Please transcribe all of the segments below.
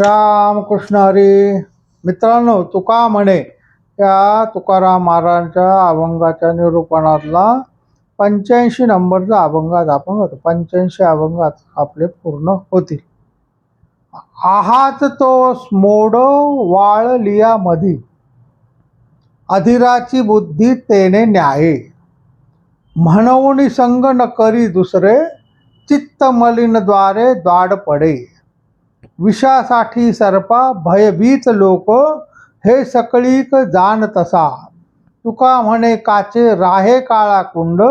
रामकृष्ण हरी. मित्रांनो तुका म्हणे या तुकाराम महाराजांच्या अभंगाच्या निरूपणातला पंच्याऐंशी नंबरचा अभंगात आपण होतो. पंच्याऐंशी अभंगात आपले पूर्ण होतील. आहात तो मोड वाळ लिया मधी. अधिराची बुद्धी तेने न्याये. म्हणून संग न करी दुसरे चित्त मलिनद्वारे द्वाड पडे. विषासाठी सर्पा भयभीत लोक हे सकळीक जाण तसा. तुका म्हणे काचे राहे काळा कुंड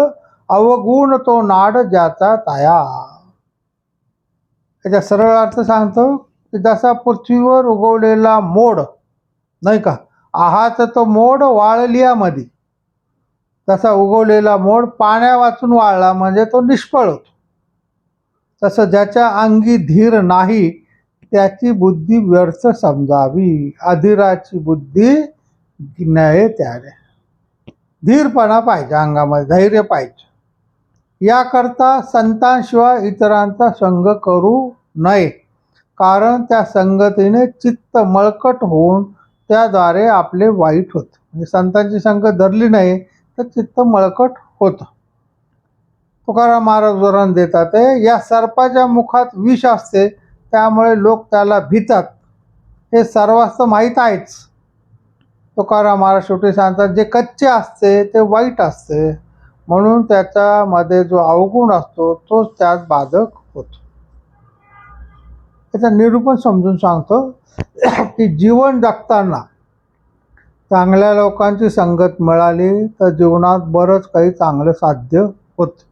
अवगुण तो नाड ज्याचा ताया. याचा सरळ अर्थ सांगतो की जसा पृथ्वीवर उगवलेला मोड नाही का? आहात तो मोड वाळलियामध्ये तसा उगवलेला मोड पाण्या वाचून वाळला म्हणजे तो निष्फळ होतो. तसं ज्याच्या अंगी धीर नाही त्याची बुद्धी व्यर्थ समजावी. अधीराची बुद्धी नये त्याने. धीरपणा पाहिजे अंगामध्ये धैर्य पाहिजे. याकरता संतांशिवाय इतरांचा संग करू नये. कारण त्या संगतीने चित्त मळकट होऊन त्याद्वारे आपले वाईट होत. म्हणजे संतांची संग धरली नाही तर चित्त मळकट होतं. तुकाराम महाराज उदाहरण देतात या सर्पाच्या मुखात विष असते त्यामुळे लोक त्याला भितात. हे सर्वांचं माहीत आहेच. तुकाराम महाराज शेवटी सांगतात जे कच्चे असते ते वाईट असते. म्हणून त्याच्यामध्ये जो अवगुण असतो तोच त्यात बाधक होतो. त्याचं निरूपण समजून सांगतो की जीवन जगताना चांगल्या लोकांची संगत मिळाली तर जीवनात बरंच काही चांगलं साध्य होतं.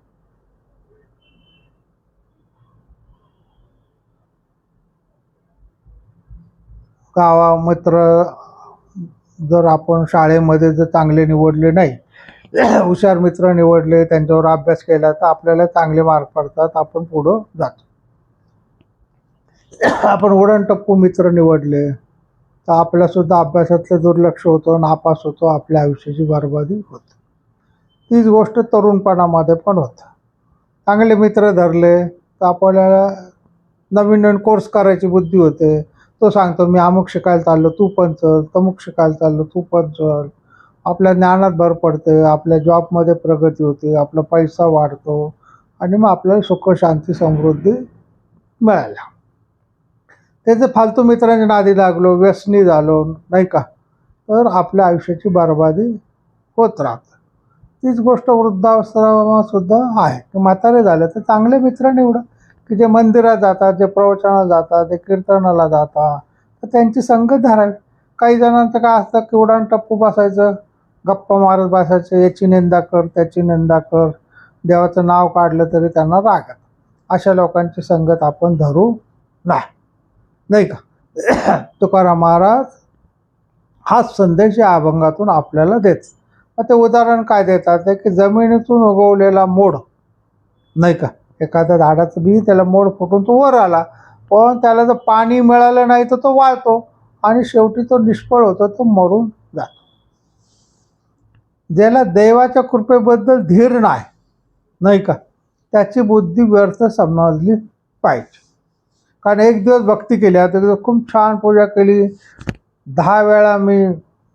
गावा मित्र जर आपण शाळेमध्ये जर चांगले निवडले नाही हुशार मित्र निवडले त्यांच्यावर अभ्यास केला तर आपल्याला चांगले मार्क पडतात आपण पुढं जातो. आपण उडणटप्पू मित्र निवडले तर आपल्यासुद्धा अभ्यासातलं दुर्लक्ष होतं नापास होतो आपल्या आयुष्याची बरबादी होते. तीच गोष्ट तरुणपणामध्ये पण होतं. चांगले मित्र धरले तर आपल्याला नवीन नवीन कोर्स करायची बुद्धी होते तो सांगतो मी अमुक शिकायला चाललो तू पण चल तमुक शिकायला चाललो तू पण चल. आपल्या ज्ञानात भर पडते आपल्या जॉबमध्ये प्रगती होते आपला पैसा वाढतो आणि मग आपल्याला सुख शांती समृद्धी मिळाल्या त्याचे फालतू मित्रांच्या नादी लागलो व्यसनी झालो नाही का? तर आपल्या आयुष्याची बरबादी होत राहते. तीच गोष्ट वृद्धावस्था सुद्धा आहे. म्हातारे झाले तर चांगले मित्र निवडा. की जे मंदिरात जातात जे प्रवचनाला जातात जे कीर्तनाला जातात तर त्यांची संगत धरावी. काही जणांचं काय असतं की उडाण टप्पू बसायचं गप्पा मारत बसायचं याची निंदा कर त्याची निंदा कर देवाचं नाव काढलं तरी त्यांना रागत अशा लोकांची संगत आपण धरू नाही का? तुकाराम महाराज हाच संदेश या अभंगातून आपल्याला देत. मग ते उदाहरण काय देतात? ते की जमिनीतून उगवलेला मोड. नाही का? एखाद्या झाडाचं बी त्याला मोड फुटून तो वर आला. पण त्याला जर पाणी मिळालं नाही तर तो वाळतो आणि शेवटी तो निष्फळ होतो तो मरून जातो. ज्याला देवाच्या कृपेबद्दल धीर नाही नाही का? त्याची बुद्धी व्यर्थ समजली पाहिजे. कारण एक दिवस भक्ती केली आता तिथं खूप छान पूजा केली. दहा वेळा मी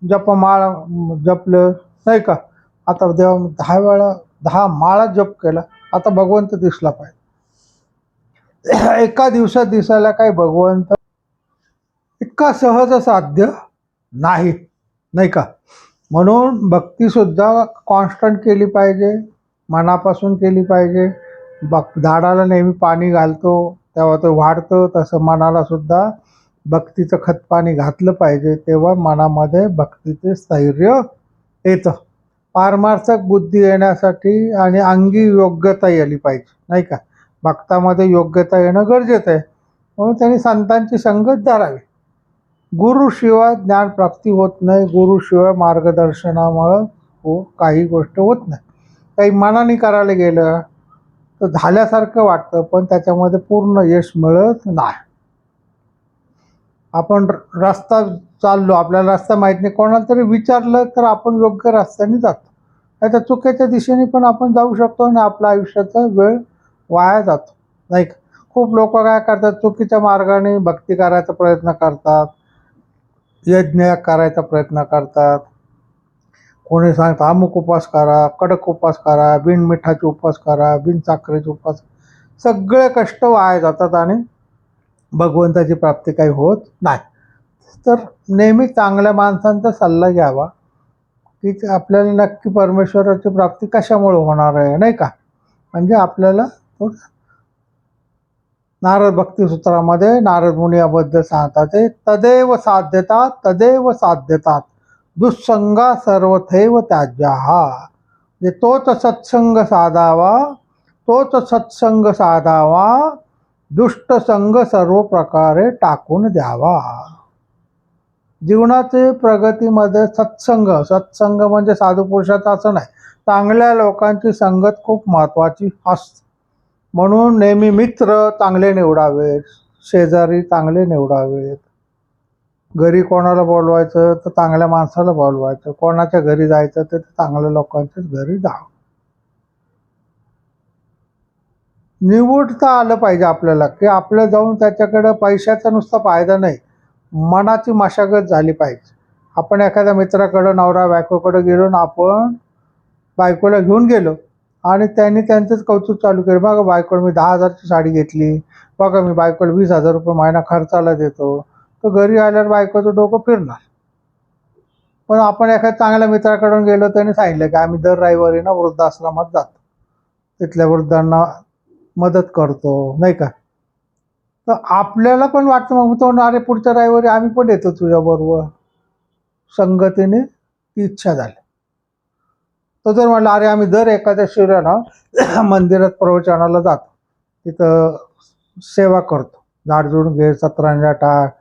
जपमाळ जपलं नाही का? आता देवा दहा वेळा दहा माळा जप केला. आता भगवंत दिसला पाहिजे. एका दिवसात दिसायला काय भगवंत इतका सहज साध्य नाही नाही का? म्हणून भक्तीसुद्धा कॉन्स्टंट केली पाहिजे मनापासून केली पाहिजे. बक झाडाला नेहमी पाणी घालतो तेव्हा ते वाढतं तसं मनाला सुद्धा भक्तीचं खतपाणी घातलं पाहिजे तेव्हा मनामध्ये भक्तीचे स्थैर्य येतं. पारमार्थक बुद्धी येण्यासाठी आणि अंगी योग्यता आली पाहिजे नाही का? भक्तामध्ये योग्यता येणं गरजेचं आहे. म्हणून त्यांनी संतांची संगत धरावी. गुरुशिवाय ज्ञानप्राप्ती होत नाही. गुरुशिवाय मार्गदर्शनामुळं हो काही गोष्ट होत नाही. काही मनाने करायला गेलं तर झाल्यासारखं वाटतं पण त्याच्यामध्ये पूर्ण यश मिळत नाही. आपण र- रस्ता चाललो. आपल्याला रस्ता माहीत नाही. कोणाला तरी विचारलं तर आपण योग्य रस्त्याने जातो. नाही तर चुकीच्या दिशेने पण आपण जाऊ शकतो आणि आपल्या आयुष्याचा वेळ वाया जातो. नाही का? खूप लोक काय करतात? चुकीच्या मार्गाने भक्ती करायचा प्रयत्न करतात. यज्ञ करायचा प्रयत्न करतात. कोणी सांगतं अमुक उपास करा कडक उपवास करा बिन मिठाचे उपवास करा बिन साखरेचे उपवास. सगळे कष्ट वाया जातात आणि भगवंताची प्राप्ती काही होत नाही. तर नेहमी चांगल्या माणसांचा सल्ला घ्यावा. की ते आपल्याला नक्की परमेश्वराची प्राप्ती कशामुळे होणार आहे नाही का? म्हणजे आपल्याला तो नारद भक्तिसूत्रामध्ये नारद मुनी याबद्दल सांगतात ते तदेव साध्यतात तदेव साध्यतात. दुःसंगा सर्वथैव त्याज्या हा म्हणजे तोच सत्संग साधावा तोच सत्संग साधावा दुष्टसंग सर्व प्रकारे टाकून द्यावा. जीवनाचे प्रगतीमध्ये सत्संग सत्संग म्हणजे साधू पुरुषाचा असं नाही चांगल्या लोकांची संगत खूप महत्त्वाची असते म्हणून नेहमी मित्र चांगले निवडावेत शेजारी चांगले निवडावेत. घरी कोणाला बोलवायचं तर चांगल्या माणसाला बोलवायचं कोणाच्या घरी जायचं तर चांगल्या लोकांच्याच घरी जावं. निवडता आलं पाहिजे आपल्याला की आपलं जाऊन त्याच्याकडं पैशाचा नुसता फायदा नाही. मनाची मशागत झाली पाहिजे. आपण एखाद्या मित्राकडं नवरा बायकोकडं गेलो ना आपण बायकोला घेऊन गेलो आणि त्यांनी त्यांचंच कौतुक चालू केलं. बघा बायकोला मी दहा हजारची साडी घेतली. बघा मी बायकोला वीस हजार रुपये महिना खर्चाला देतो. तर घरी आल्यावर बायकोचं डोकं फिरणार. पण आपण एखाद्या चांगल्या मित्राकडून गेलो त्यांनी सांगितलं की आम्ही दर रविवारी ना वृद्धाश्रमात जातो. तिथल्या वृद्धांना मदत करतो नाही का? तर आपल्याला पण वाटतं मग तो अरे पुढच्या रविवारी आम्ही पण येतो तुझ्याबरोबर. संगतीने ती इच्छा झाली. तो जर म्हटलं अरे आम्ही दर एखाद्या शिवराला मंदिरात प्रवचनाला जातो. तिथं सेवा करतो. झाडझुड घे सतरांजा टाक.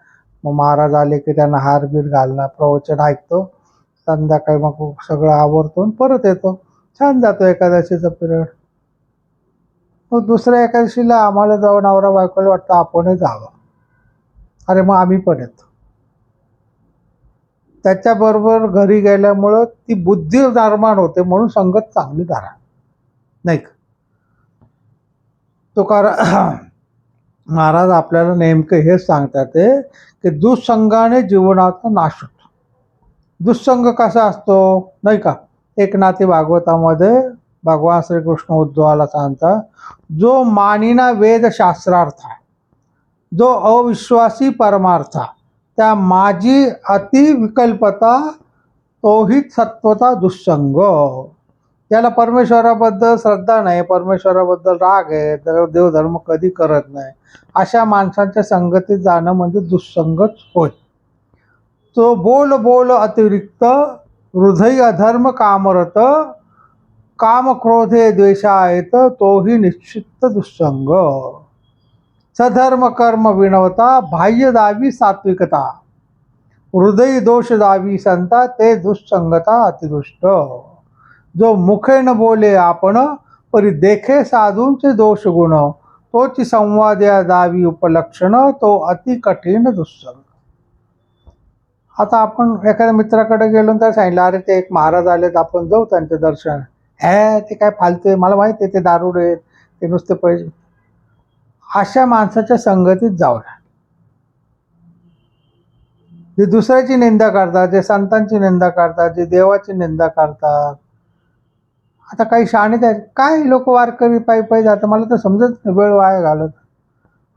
मग महाराज आले की त्यांना हार बीर घालणं प्रवचन ऐकतो. संध्याकाळी मग सगळं आवरतो परत येतो. छान जातो एकादशीचा पिरियड. मग दुसऱ्या एकादशीला आम्हाला जाऊन नवरा बायकोला वाटतं आपणही जावं. अरे मग आम्ही पण येतो. त्याच्याबरोबर घरी गेल्यामुळं ती बुद्धी निर्माण होते म्हणून संगत चांगली धारा. नाही का? तुकारा महाराज आपल्याला नेमकं हेच सांगतात ते की दुःसंगाने जीवनाचा नाश होतो. दुःसंग कसा असतो? नाही का? एक नाते भागवतामध्ये भगवान श्रीकृष्ण उद्धवाला सांगतात जो मानिना वेदशास्त्रार्थ आहे जो अविश्वासी परमार्थ त्या माझी अतिविकल्पता तोही सत्वता दुःसंग. त्याला परमेश्वराबद्दल श्रद्धा नाही परमेश्वराबद्दल राग आहे तर देवधर्म कधी करत नाही. अशा माणसांच्या संगतीत जाणं म्हणजे दुःसंगच होय. तो बोल बोल अतिरिक्त हृदय अधर्म कामरत काम क्रोधे द्वेषायत तोही निश्चित दुःसंग। सधर्म कर्म विणवता बाह्य दावी सात्विकता। हृदय दोष दावी संता ते दुःसंगता अतिदुष्ट। जो मुखेन बोले आपण परी देखे साधूंचे दोष गुण। तोची संवाद या दावी उपलक्षण तो अति कठीण दुःसंग। आता आपण एखाद्या मित्राकडे गेलो तर सांगितलं अरे ते एक महाराज आलेत आपण जाऊ त्यांचे दर्शन. हे ते काय फालतोय मला माहिती आहे ते दारूड आहेत ते नुसते पैसे. अशा माणसाच्या संगतीत जाऊ नये जे दुसऱ्याची निंदा करतात जे संतांची निंदा करतात जे देवाची निंदा करतात आता काही शाणे आहेत काय लोक वारकरी पायी पायी जातं मला तर समजत नाही वेळ वाया घालत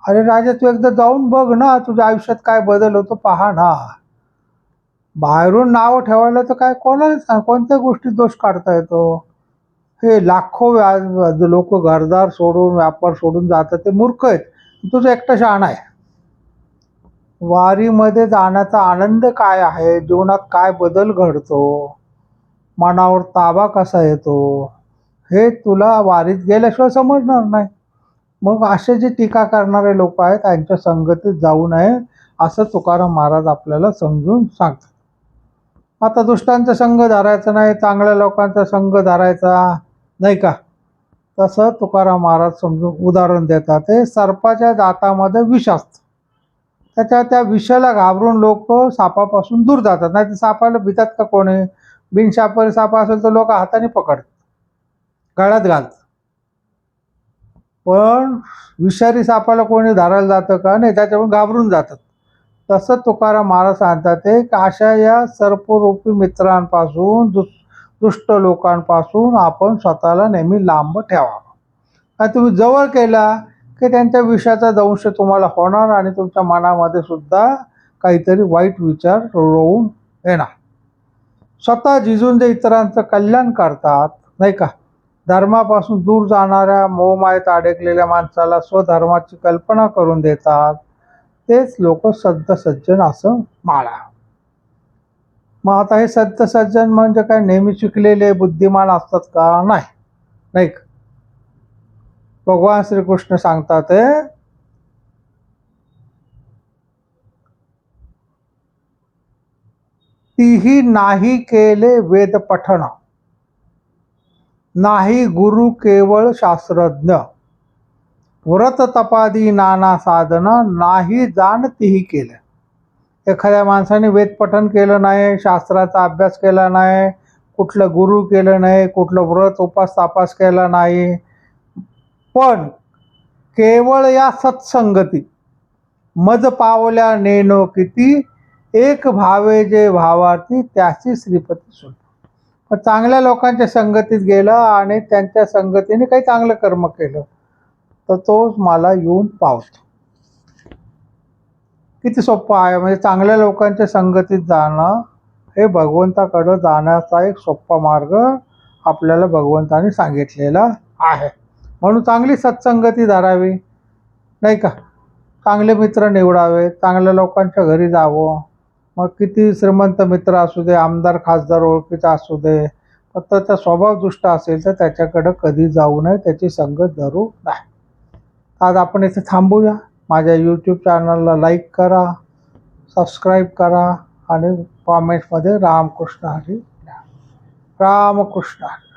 अरे राजा तू एकदा जाऊन बघ ना तुझ्या आयुष्यात काय बदल होतो पहा ना. बाहेरून नावं ठेवायला तर काय कोणाला कोणत्या गोष्टीत दोष काढता येतो? हे लाखो व्याज लोक घरदार सोडून व्यापार सोडून जातात. ते मूर्ख आहेत. तुझं एकटं शहाणा आहे. वारीमध्ये जाण्याचा आनंद काय आहे? जीवनात काय बदल घडतो? मनावर ताबा कसा येतो? हे तुला वारीत गेल्याशिवाय समजणार नाही. मग असे जे टीका करणारे लोक आहेत त्यांच्या संगतीत जाऊ नये असं तुकाराम महाराज आपल्याला समजून सांगतात. आता दुष्टांचा संघ धरायचा नाही चांगल्या लोकांचा संघ धरायचा. नाही का? तसं तुकाराम महाराज समजून उदाहरण देतात. ते सर्पाच्या दातामध्ये विष असतं. त्याच्या त्या विषाला घाबरून लोक सापापासून दूर जातात. नाही तर सापाला भितात का कोणी बिनशापर साप असेल तर लोक हाताने पकडतात. गळ्यात घालतात. पण विषारी सापाला कोणी धरायला जातं का? नाही त्याच्यामुळे घाबरून जातात. तसं तुकाराम महाराज सांगतात ते अशा या सर्परूपी मित्रांपासून दुस दुष्ट लोकांपासून आपण स्वतःला नेहमी लांब ठेवावं. आणि तुम्ही जवळ केला की त्यांच्या विषयाचा दंश तुम्हाला होणार आणि तुमच्या मनामध्ये सुद्धा काहीतरी वाईट विचार रोवून येणार. स्वतः जिजून जे इतरांचं कल्याण करतात नाही का? धर्मापासून दूर जाणाऱ्या मोहमायेत अडकलेल्या माणसाला स्वधर्माची कल्पना करून देतात तेच लोक संत सज्जन असं माळा. मग आता हे सत्यसज्जन म्हणजे काय नेहमी शिकलेले बुद्धिमान असतात का? नाही. नाही भगवान श्रीकृष्ण सांगतात तीही नाही केले वेद पठण. नाही गुरु केवळ शास्त्रज्ञ. व्रत तपादी नाना साधन नाही जाण तीही केलं. एखाद्या माणसाने वेदपठन केलं नाही शास्त्राचा अभ्यास केला नाही कुठलं गुरु केलं नाही कुठलं व्रत उपास तापास केला नाही. पण केवळ या सत्संगती मज पावल्या नेनो किती? एक भावे जे भावार्थी त्याची श्रीपती सुट चांगल्या लोकांच्या संगतीत गेलं आणि त्यांच्या संगतीने काही चांगलं कर्म केलं तर तोच मला येऊन पावतो. किती सोपं आहे? म्हणजे चांगल्या लोकांच्या संगतीत जाणं हे भगवंताकडं जाण्याचा एक सोपा मार्ग आपल्याला भगवंताने सांगितलेला आहे. म्हणून चांगली सत्संगती धरावी नाही का? चांगले मित्र निवडावे चांगल्या लोकांच्या घरी जावं. मग किती श्रीमंत मित्र असू दे आमदार खासदार ओळखीचा असू दे फक्त त्याचा स्वभाव दुष्ट असेल तर त्याच्याकडं कधी जाऊ नये त्याची संगत धरू नाही आज आपण इथे थांबूया. माझ्या यूट्यूब चॅनलला लाईक करा सबस्क्राईब करा आणि कॉमेंट्समध्ये रामकृष्ण हरी रामकृष्ण हरी.